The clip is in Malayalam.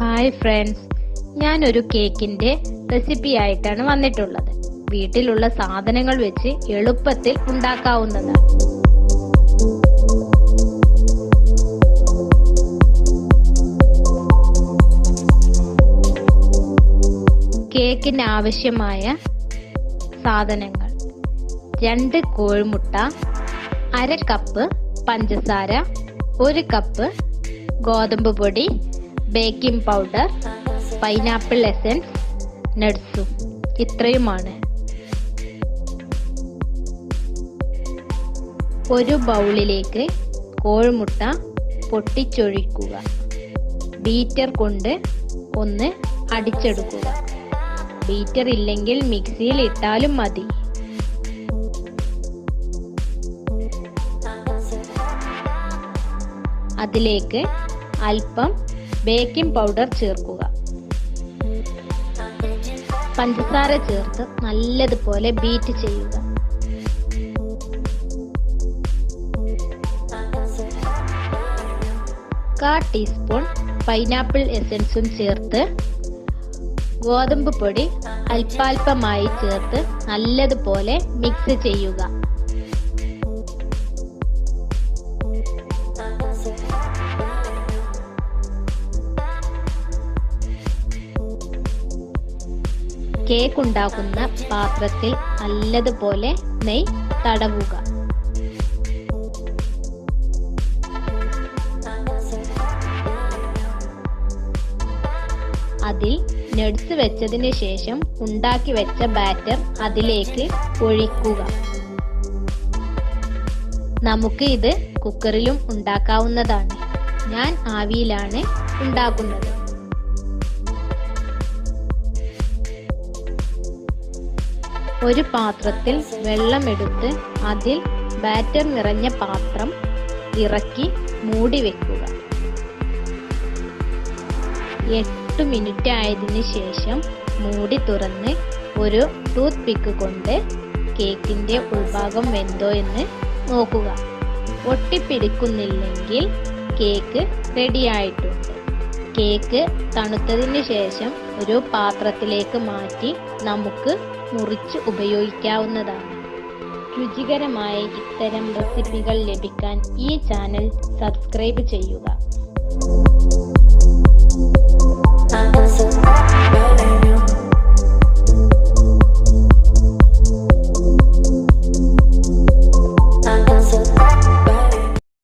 ഹായ് ഫ്രണ്ട്സ് ഞാനൊരു കേക്കിന്റെ റെസിപ്പി ആയിട്ടാണ് വന്നിട്ടുള്ളത്. വീട്ടിലുള്ള സാധനങ്ങൾ വെച്ച് എളുപ്പത്തിൽ ഉണ്ടാക്കാവുന്നതാണ്. കേക്കിന് ആവശ്യമായ സാധനങ്ങൾ. രണ്ട് കോഴിമുട്ട അര കപ്പ് പഞ്ചസാര ഒരു കപ്പ് ഗോതമ്പ് പൊടി ബേക്കിംഗ് പൗഡർ പൈനാപ്പിൾ എസൻസ് നട്സും ഇത്രയുമാണ്. ഒരു ബൗളിലേക്ക് കോഴിമുട്ട പൊട്ടിച്ചൊഴിക്കുക. ബീറ്റർ കൊണ്ട് ഒന്ന് അടിച്ചെടുക്കുക. ബീറ്റർ ഇല്ലെങ്കിൽ മിക്സിയിൽ ഇട്ടാലും മതി. അതിലേക്ക് അല്പം ബേക്കിംഗ് പൗഡർ ചേർക്കുക. പഞ്ചസാര ചേർത്ത് നല്ലതുപോലെ ബീറ്റ് ചെയ്യുക. കാ ടീസ്പൂൺ പൈനാപ്പിൾ എസൻസും ചേർത്ത് ഗോതമ്പ് പൊടി അല്പാൽപമായി ചേർത്ത് നല്ലതുപോലെ മിക്സ് ചെയ്യുക. കേക്ക് ഉണ്ടാക്കുന്ന പാത്രത്തിൽ നല്ലതുപോലെ നെയ് തടവുക. അതിൽ നട്സ് വെച്ചതിന് ശേഷം ഉണ്ടാക്കി വെച്ച ബാറ്റർ അതിലേക്ക് ഒഴിക്കുക. നമുക്ക് ഇത് കുക്കറിലും ഉണ്ടാക്കാവുന്നതാണ്. ഞാൻ ആവിയിലാണ് ഉണ്ടാക്കുന്നത്. ഒരു പാത്രത്തിൽ വെള്ളമെടുത്ത് അതിൽ ബാറ്റർ നിറഞ്ഞ പാത്രം ഇറക്കി മൂടി വെക്കുക. എട്ട് മിനിറ്റ് ആയതിനു ശേഷം മൂടി തുറന്ന് ഒരു ടൂത്ത് പിക്ക് കൊണ്ട് കേക്കിന്റെ ഉൾഭാഗം വെന്തോ എന്ന് നോക്കുക. ഒട്ടിപ്പിടിക്കുന്നില്ലെങ്കിൽ കേക്ക് റെഡിയായിട്ടുണ്ട്. കേക്ക് തണുത്തതിന് ശേഷം ഒരു പാത്രത്തിലേക്ക് മാറ്റി നമുക്ക് മുറിച്ച് ഉപയോഗിക്കാവുന്നതാണ്. രുചികരമായ ഇത്തരം റെസിപ്പികൾ ലഭിക്കാൻ ഈ ചാനൽ സബ്സ്ക്രൈബ് ചെയ്യുക.